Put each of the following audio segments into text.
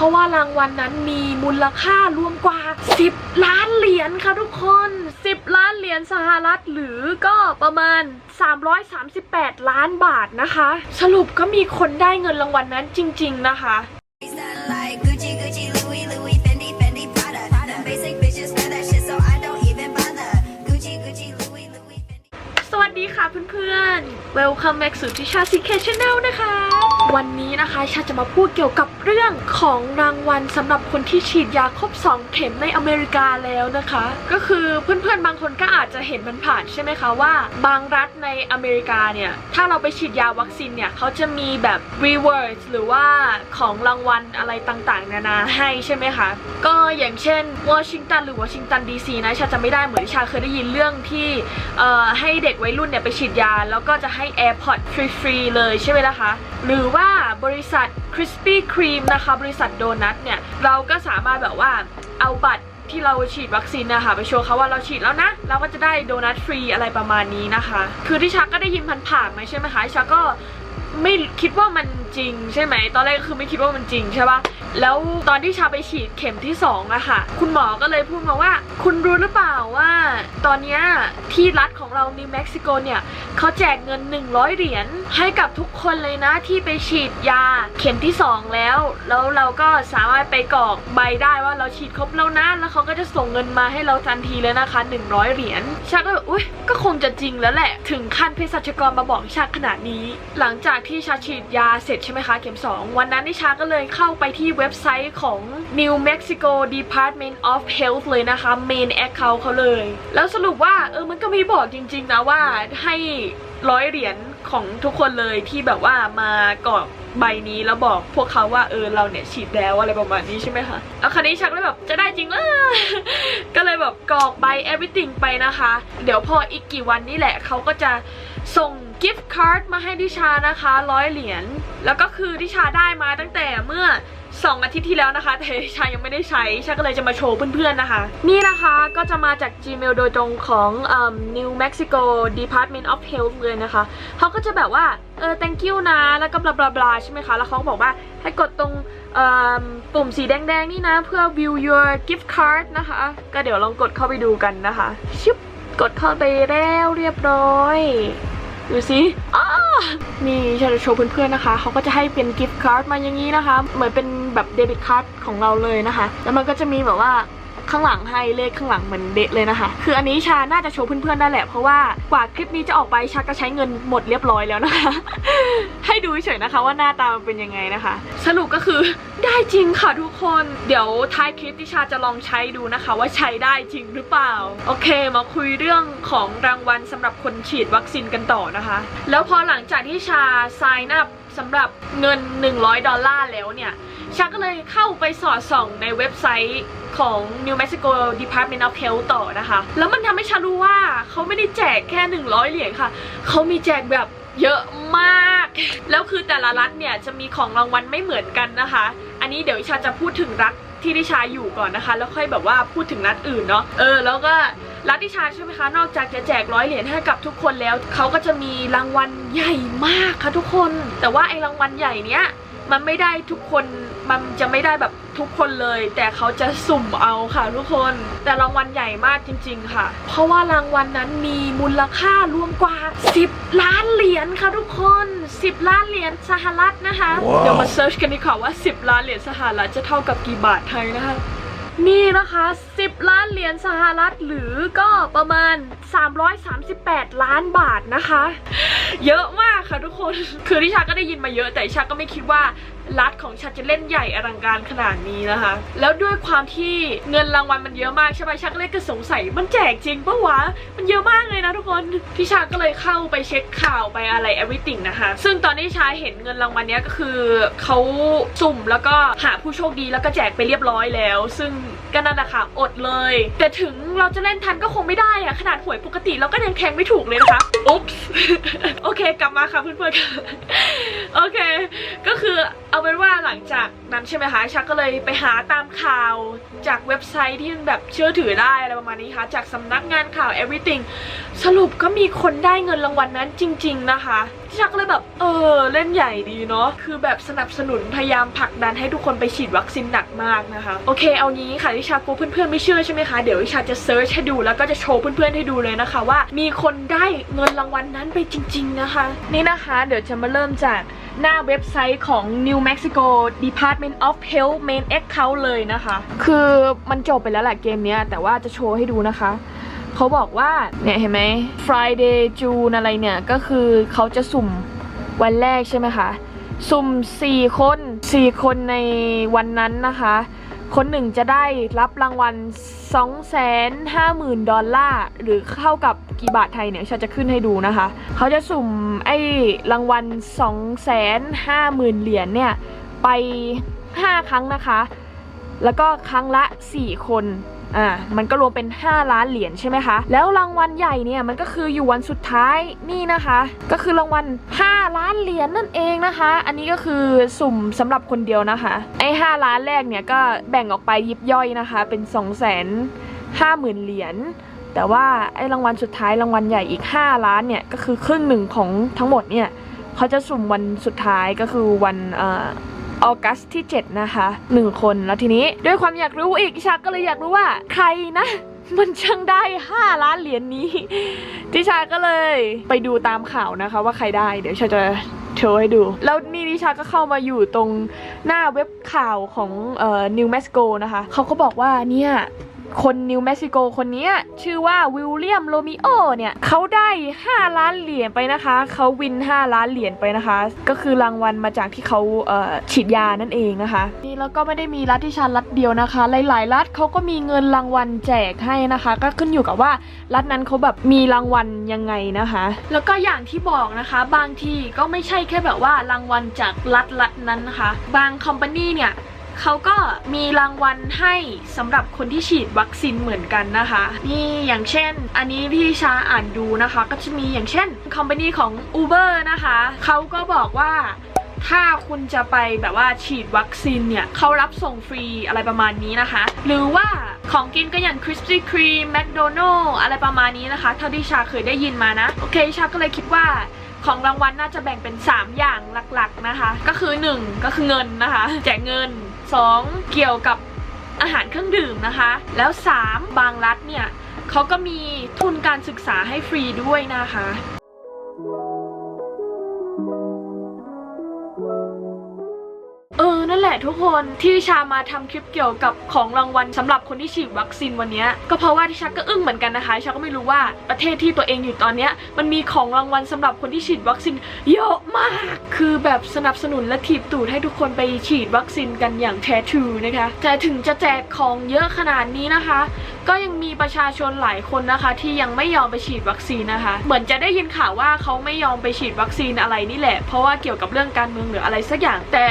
ราะว่ารางวัลนนั้นมีมูลค่ารวมกว่า 10 ล้านเหรียญค่ะทุกคน 10 ล้านเหรียญสหรัฐหรือก็ประมาณ 338 ล้านบาทนะคะ สรุปก็มีคนได้เงินรางวัลนนั้นจริง ๆนะคะ สวัสดีค่ะเพื่อนๆ Welcome back สู่ทิชาซีเคชแนลนะคะ วันนี้นะคะชาจะมาพูดเกี่ยวกับเรื่องของรางวัลสำหรับคนที่ฉีดยาครบ 2 เข็มในอเมริกาแล้วนะคะ ก็คือเพื่อนๆ บางคนก็อาจจะเห็นมันผ่านใช่ไหมคะว่า บางรัฐในอเมริกาเนี่ย ถ้าเราไปฉีดยาวัคซีนเนี่ยเขาจะมีแบบ rewards หรือว่าของรางวัลอะไรต่างๆ นานาให้ใช่ไหมคะ ก็อย่างเช่นวอชิงตันหรือวอชิงตันดีซีนะชาจะไม่ได้เหมือนชาเคยได้ยินเรื่องที่ให้เด็กวัยรุ่นเนี่ยไปฉีดยา แล้วก็จะให้ AirPods ฟรีๆเลยใช่ไหมล่ะคะ หรือว่าบริษัท Krispy Kreme นะคะ บริษัทโดนัทเนี่ย เราก็สามารถแบบว่าเอาบัตรที่เราฉีดวัคซีนนะคะไปโชว์เขาว่าเราฉีดแล้วนะ เราก็จะได้โดนัทฟรีอะไรประมาณนี้นะคะ คือที่ชักก็ได้ยินผ่านๆมาใช่ไหมคะชักก็ ไม่คิดว่ามันจริงใช่ไหม ตอนแรกก็คือไม่คิดว่ามันจริงใช่ปะแล้วตอนที่ชาไปฉีดเข็มที่2อะค่ะ คุณหมอก็เลยพูดมาว่า คุณรู้หรือเปล่าว่า ตอนนี้ที่รัฐของเรานิวเม็กซิโกเนี่ยเขาแจกเงิน 100 เหรียญให้กับทุกคนเลยนะที่ไปฉีดยาเข็มที่ 2 แล้ว แล้วเราก็สามารถไปกรอกใบได้ว่าเราฉีดครบแล้วนะ แล้วเขาก็จะส่งเงินมาให้เราทันทีเลยนะคะ 100 เหรียญชาก็แบบอุ้ยก็คงจะจริงแล้วแหละ ถึงขั้นเภสัชกรมาบอกชาขนาดนี้ หลังจากที่ชาฉีดยาเสร็จใช่ไหมคะเข็ม 2 วันนั้นนิชาก็เลยเข้าไปที่เว็บไซต์ของ New Mexico Department of Health เลยนะคะ main account เขาเลย แล้วสรุปว่าเออมันก็มีบอกจริงๆนะว่าให้ร้อยเหรียญของทุกคนเลยที่แบบว่ามากรอกใบนี้แล้วบอกพวกเขาว่าเออเราเนี่ยฉีดแล้วอะไรประมาณนี้ใช่ไหมคะแล้วคราวนี้ชักเลยแบบจะได้จริงเหรอก็เลยแบบกรอกใบ everything ไปนะคะ เดี๋ยวพออีกกี่วันนี่แหละเขาก็จะส่ง gift card มาให้ดิชานะคะร้อยเหรียญแล้วก็คือดิชาได้มาตั้งแต่เมื่อ2อาทิตย์ที่แล้วนะคะ แต่ชายังไม่ได้ใช้ชาก็เลยจะมาโชว์เพื่อนๆนะคะ นี่นะคะก็จะมาจาก Gmail โดยตรงของเอิ่ม New Mexico Department of Health เลยนะคะเขาก็จะแบบว่าเออ thank you นะ แล้วก็บลาบลาบลาใช่ไหมคะ แล้วเขาบอกว่าให้กดตรงปุ่มสีแดงๆนี่นะ เพื่อ view your gift card นะคะ ก็เดี๋ยวลองกดเข้าไปดูกันนะคะชิบกดเข้าไปแล้วเรียบร้อย ดูสิอ้านี่ฉันจะโชว์เพื่อนๆนะคะ เขาก็จะให้เป็นกิฟต์การ์ดมาอย่างนี้นะคะ เหมือนเป็นแบบเดบิตการ์ดของเราเลยนะคะ แล้วมันก็จะมีแบบว่า ข้างหลังให้เลขข้างหลังเหมือนเดะเลยนะคะ คืออันนี้ชาน่าจะโชว์เพื่อนๆได้แหละ เพราะว่ากว่าคลิปนี้จะออกไปชาก็ใช้เงินหมดเรียบร้อยแล้วนะคะ ให้ดูเฉยนะคะว่าหน้าตามันเป็นยังไงนะคะ สรุปก็คือได้จริงค่ะทุกคน เดี๋ยวท้ายคลิปที่ชาจะลองใช้ดูนะคะ ว่าใช้ได้จริงหรือเปล่า โอเค มาคุยเรื่องของรางวัลสำหรับคนฉีดวัคซีนกันต่อนะคะ แล้วพอหลังจากที่ชา sign up สำหรับเงิน 100 ดอลลาร์แล้วเนี่ย ชาก็เลยเข้าไปสอดส่องในเว็บไซต์ของ New Mexico Department of Health ต่อนะคะ แล้วมันทำให้ชารู้ว่าเขาไม่ได้แจกแค่ 100 เหรียญค่ะ เขามีแจกแบบเยอะมาก แล้วคือแต่ละรัฐเนี่ยจะมีของรางวัลไม่เหมือนกันนะคะ อันนี้เดี๋ยวชาจะพูดถึงรัฐที่ดิชาอยู่ก่อนนะคะ แล้วค่อยแบบว่าพูดถึงรัฐอื่นเนาะเออแล้วก็รัฐดิชาใช่ไหมคะ นอกจากจะแจกร้อยเหรียญให้กับทุกคนแล้วเขาก็จะมีรางวัลใหญ่มากค่ะทุกคน แต่ว่าไอ้รางวัลใหญ่เนี้ย มันไม่ได้ทุกคนมันจะไม่ได้แบบทุกคนเลย แต่เขาจะสุ่มเอาค่ะทุกคน แต่รางวัลใหญ่มากจริง ๆ ค่ะ เพราะว่ารางวัลนนั้นมีมูลค่ารวมกว่า 10 ล้านเหรียญค่ะทุกคน 10 ล้านเหรียญสหรัฐนะคะว้าวเดี๋ยวมาเซิร์ชกันดีกว่าว่า 10 ล้านเหรียญสหรัฐจะเท่ากับกี่บาทไทยนะคะ นี่นะคะ 10 ล้านเหรียญสหรัฐหรือก็ประมาณ 338 ล้านบาทนะคะ เยอะมากค่ะทุกคน คือที่ชาก็ได้ยินมาเยอะ แต่ชาก็ไม่คิดว่ารัฐของชาจะเล่นใหญ่อลังการขนาดนี้นะคะ แล้วด้วยความที่เงินรางวัลมันเยอะมากใช่ไหมชาก็เลยก็สงสัยมันแจกจริงปะวะ มันเยอะมากเลยนะทุกคนพี่ชาก็เลยเข้าไปเช็คข่าวไปอะไร everything นะคะ ซึ่งตอนที่ชาเห็นเงินรางวัลเนี้ยก็คือเขาสุ่มแล้วก็หาผู้โชคดีแล้วก็แจกไปเรียบร้อยแล้ว ซึ่ง ก็นั่นแหละค่ะอดเลย แต่ถึงเราจะเล่นทันก็คงไม่ได้อะขนาดหวยปกติเราก็ยังแทงไม่ถูกเลยนะคะอุ๊บโอเคกลับมาค่ะเพื่อนๆโอเค ก็คือเอาเป็นว่าหลังจากนั้นใช่ไหมคะชักก็เลยไปหาตามข่าวจากเว็บไซต์ที่มันแบบเชื่อถือได้อะไรประมาณนี้ค่ะจากสำนักงานข่าว everything สรุปก็มีคนได้เงินรางวัลนั้นจริง ๆนะคะชักเลยแบบเออเล่นใหญ่ดีเนาะคือแบบสนับสนุนพยายามผลักดันให้ทุกคนไปฉีดวัคซีนหนักมากนะคะ โอเคเอางี้ค่ะที่ชากลัวเพื่อนๆไม่เชื่อใช่ไหมคะเดี๋ยววิชาจะเซิร์ชให้ดูแล้วก็จะโชว์เพื่อนๆให้ดูเลยนะคะว่ามีคนได้เงินรางวัลนั้นไปจริง ๆนะคะ นี่นะคะ เดี๋ยวจะมาเริ่มจากหน้าเว็บไซต์ของ New Mexico Department of Health Main Account เลยนะคะ คือมันจบไปแล้วแหละเกมนี้แต่ว่าจะโชว์ให้ดูนะคะเขาบอกว่าเนี่ยเห็นไหม Friday June อะไรเนี่ย ก็คือเขาจะสุ่มวันแรกใช่ไหมคะ สุ่ม 4 คน 4 คนในวันนั้นนะคะ คนหนึ่งจะได้รับรางวัล 250,000 ดอลลาร์หรือเข้ากับกี่บาทไทยเนี่ยฉันจะขึ้นให้ดูนะคะ เขาจะสุ่มไอ้รางวัล 250,000 เหรียญเนี่ยไป 5 ครั้งนะคะ แล้วก็ครั้งละ 4 คน อ่ามันก็รวมเป็น 5 ล้านเหรียญใช่ไหมคะ แล้วรางวัลใหญ่เนี่ยมันก็คืออยู่วันสุดท้ายนี่นะคะ ก็คือรางวัล 5 ล้านเหรียญนั่นเองนะคะ อันนี้ก็คือสุ่มสำหรับคนเดียวนะคะไอ้5ล้านแรกเนี่ยก็แบ่งออกไปยิบย่อยนะคะ เป็น2 5 0 0 0 0เหรียญแต่ว่าไอ้รางวัลสุดท้ายรางวัลใหญ่อีก 5 ล้านเนี่ยก็คือครึ่งหนึ่งของทั้งหมดเนี่ยเขาจะสุ่มวันสุดท้ายก็คือวันเออกัสที่ 7 นะคะ 1 คนแล้วทีนี้ด้วยความอยากรู้อีกชาก็เลยอยากรู้ว่าใครนะ มันช่างได้ 5 ล้านเหรียญนี้ ดิชาก็เลยไปดูตามข่าวนะคะว่าใครได้ เดี๋ยวชาจะโชว์ให้ดู แล้วนี่ดิชาก็เข้ามาอยู่ตรงหน้าเว็บข่าวของเอ่อนิวเม็กซิโกนะคะ เขาก็บอกว่าเนี่ย คนนิวเม็กซิโกคนนี้ชื่อว่าวิลเลียมโรมิโอเนี่ยเขาได้ 5 ล้านเหรียญไปนะคะเขาวิน 5 ล้านเหรียญไปนะคะ ก็คือรางวัลมาจากที่เขาเฉีดยานั่นเองนะคะนี่แล้วก็ไม่ได้มีรัฐที่ชันรัฐเดียวนะคะ หลาย ๆ รัฐเขาก็มีเงินรางวัลแจกให้นะคะ ก็ขึ้นอยู่กับว่ารัฐนั้นเขาแบบมีรางวัลยังไงนะคะ แล้วก็อย่างที่บอกนะคะ บางทีก็ไม่ใช่แค่แบบว่ารางวัลจากรัฐรัฐนั้นนะคะ บางคอมพานีเนี่ย เขาก็มีรางวัลให้สำหรับคนที่ฉีดวัคซีนเหมือนกันนะคะ นี่อย่างเช่น อันนี้ที่ชาอ่านดูนะคะ ก็จะมีอย่างเช่นคอมพานีของ Uber นะคะเขาก็บอกว่าถ้าคุณจะไปแบบว่าฉีดวัคซีนเนี่ยเขารับส่งฟรีอะไรประมาณนี้นะคะ หรือว่าของกินก็อย่าง Krispy Kreme McDonald อะไรประมาณนี้นะคะ เท่าที่ชาเคยได้ยินมานะ โอเค ชาก็เลยคิดว่าของรางวัลน่าจะแบ่งเป็น 3 อย่างหลักๆนะคะ ก็คือ 1 ก็คือเงินนะคะ แจกเงิน 2 เกี่ยวกับอาหารเครื่องดื่มนะคะ แล้ว 3 บางรัฐเนี่ยเขาก็มีทุนการศึกษาให้ฟรีด้วยนะคะ ทุกคนที่ชามาทำคลิปเกี่ยวกับของรางวัลสำหรับคนที่ฉีดวัคซีนวันนี้ก็เพราะว่าที่ชาก็อึ้งเหมือนกันนะคะชาก็ไม่รู้ว่าประเทศที่ตัวเองอยู่ตอนนี้มันมีของรางวัลสำหรับคนที่ฉีดวัคซีนเยอะมาก คือแบบสนับสนุนและถีบตูดให้ทุกคนไปฉีดวัคซีนกันอย่างแท้ทรูนะคะแต่ถึงจะแจกของเยอะขนาดนี้นะคะก็ยังมีประชาชนหลายคนนะคะ ที่ยังไม่ยอมไปฉีดวัคซีนนะคะ เหมือนจะได้ยินข่าวว่าเขาไม่ยอมไปฉีดวัคซีนอะไรนี่แหละ เพราะว่าเกี่ยวกับเรื่องการเมืองหรืออะไรสักอย่าง แต่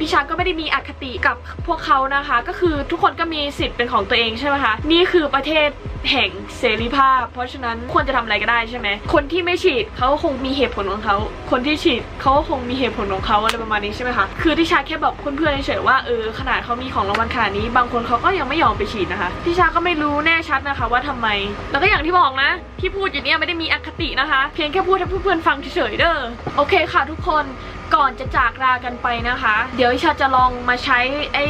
ดิฉันก็ไม่ได้มีอคติกับพวกเขานะคะ ก็คือทุกคนก็มีสิทธิ์เป็นของตัวเองใช่ไหมคะนี่คือประเทศแห่งเสรีภาพ เพราะฉะนั้นควรจะทำอะไรก็ได้ใช่ไหมคนที่ไม่ฉีดเขาคงมีเหตุผลของเขา คนที่ฉีดเขาก็คงมีเหตุผลของเขาอะไรประมาณนี้ใช่ไหมคะ คือที่ชาแค่บอกเพื่อนๆเฉยๆว่าเออขนาดเขามีของรางวัลขนาดนี้ บางคนเขาก็ยังไม่ยอมไปฉีดนะคะที่ชาก็ไม่รูู้้แน่ชัดนะคะว่าทำไม แล้วก็อย่างที่บอกนะ ที่พูดอยู่เนี่ยไม่ได้มีอคตินะคะ เพียงแค่พูดให้เพื่อนๆฟังเฉยๆเด้อโอเคค่ะทุกคนก่อนจะจากลากันไปนะคะ เดี๋ยวชาจะลองมาใช้ไอ้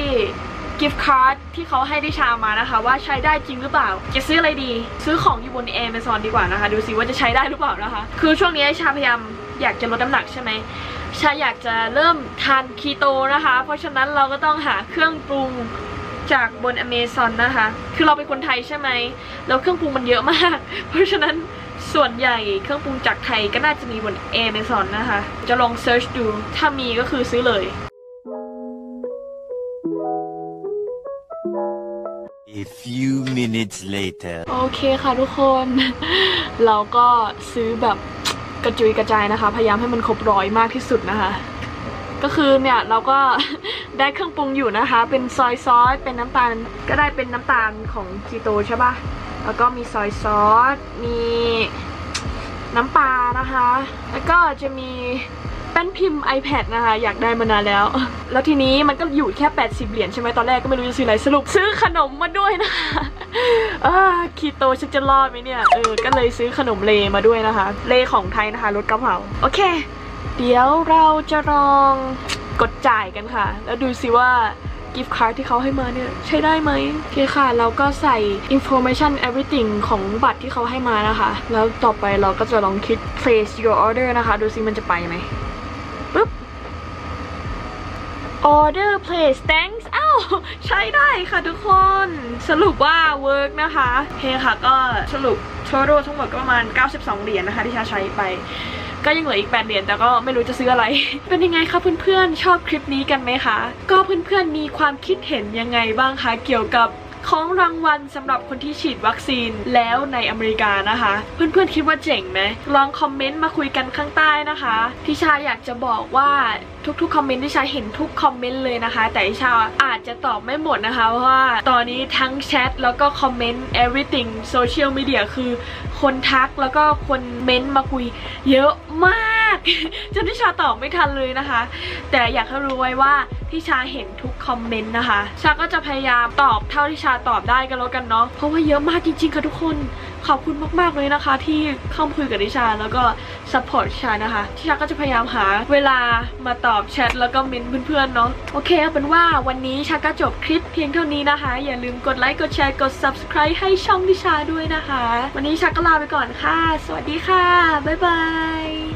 กิฟต์การ์ดที่เขาให้ดิชามานะคะ ว่าใช้ได้จริงหรือเปล่า จะซื้ออะไรดี ซื้อของอยู่บน Amazon ดีกว่านะคะ ดูสิว่าจะใช้ได้หรือเปล่านะคะ คือช่วงนี้ชาพยายามอยากจะลดน้ำหนักใช่ไหมชาอยากจะเริ่มทานคีโตนะคะ เพราะฉะนั้นเราก็ต้องหาเครื่องปรุง จากบน Amazon นะคะ คือเราเป็นคนไทยใช่ไหม แล้วเครื่องปรุงมันเยอะมาก เพราะฉะนั้นส่วนใหญ่เครื่องปรุงจากไทยก็น่าจะมีบน Amazon นะคะ จะลองเซิร์ชดู ถ้ามีก็คือซื้อเลย A few minutes later. โอเคค่ะทุกคน เราก็ซื้อแบบกระจุยกระจายนะคะ พยายามให้มันครบร้อยมากที่สุดนะคะ ก็คือเนี่ยเราก็ ได้เครื่องปรุงอยู่นะคะ เป็นซอยซอส เป็นน้ำตาล ก็ได้เป็นน้ำตาลของคีโตใช่ปะแล้วก็มีซอยซอส มีน้ำปลานะคะ แล้วก็จะมีแป้นพิมพ์ iPad นะคะ อยากได้มานานแล้ว แล้วทีนี้มันก็อยู่แค่ 80 เหรียญใช่ไหมตอนแรกก็ไม่รู้จะซื้ออะไรสรุป ซื้อขนมมาด้วยนะคะคีโตฉันจะรอดไหมเนี่ย เออ ก็เลยซื้อขนมเลมาด้วยนะคะ เลของไทยนะคะรสกะเพราโอเค เดี๋ยวเราจะลอง กดจ่ายกันค่ะ แล้วดูสิว่ากิฟต์การ์ดที่เขาให้มาเนี่ยใช้ได้ไหมโอเคค่ะ เราก็ใส่ information everything ของบัตรที่เขาให้มานะคะ แล้วต่อไปเราก็จะลองคลิก place your order นะคะ ดูสิมันจะไปไหมปึ๊บ order place thanks อ้าวใช้ได้ค่ะทุกคน สรุปว่า work นะคะโอเคค่ะก็สรุป total ทั้งหมดก็ประมาณ 92 เหรียญนะคะ ที่ชาใช้ไป ก็ยังเหลืออีก 8 เหรียญแต่ก็ไม่รู้จะซื้ออะไร เป็นยังไงคะเพื่อนๆชอบคลิปนี้กันไหมคะ ก็เพื่อนๆมีความคิดเห็นยังไงบ้างคะเกี่ยวกับ ของรางวัลสำหรับคนที่ฉีดวัคซีนแล้วในอเมริกานะคะ เพื่อนๆคิดว่าเจ๋งไหมลองคอมเมนต์มาคุยกันข้างใต้นะคะทิชาอยากจะบอกว่าทุกๆคอมเมนต์ที่ชาเห็นทุกคอมเมนต์เลยนะคะ แต่ทิชาอาจจะตอบไม่หมดนะคะเพราะว่าตอนนี้ทั้งแชทแล้วก็คอมเมนต์ everything social media คือคนทักแล้วก็คนเม้นต์มาคุยเยอะมาก จนทิชาตอบไม่ทันเลยนะคะ แต่อยากให้รู้ไว้ว่าทิชาเห็นทุกคอมเมนต์นะคะ ชาก็จะพยายามตอบเท่าที่ชาตอบได้กันแล้วกันเนาะเพราะว่าเยอะมากจริงๆค่ะทุกคนขอบคุณมากๆเลยนะคะ ที่เข้ามาคุยกับดิชาแล้วก็ซัพพอร์ตชานะคะดิชาก็จะพยายามหาเวลามาตอบแชทแล้วก็เมนเพื่อนๆเนาะโอเคเอาเป็นว่าวันนี้ชาก็จบคลิปเพียงเท่านี้นะคะ อย่าลืมกดไลค์กดแชร์กด subscribe ให้ช่องดิชาด้วยนะคะ วันนี้ชาก็ลาไปก่อนค่ะ สวัสดีค่ะบ๊ายบาย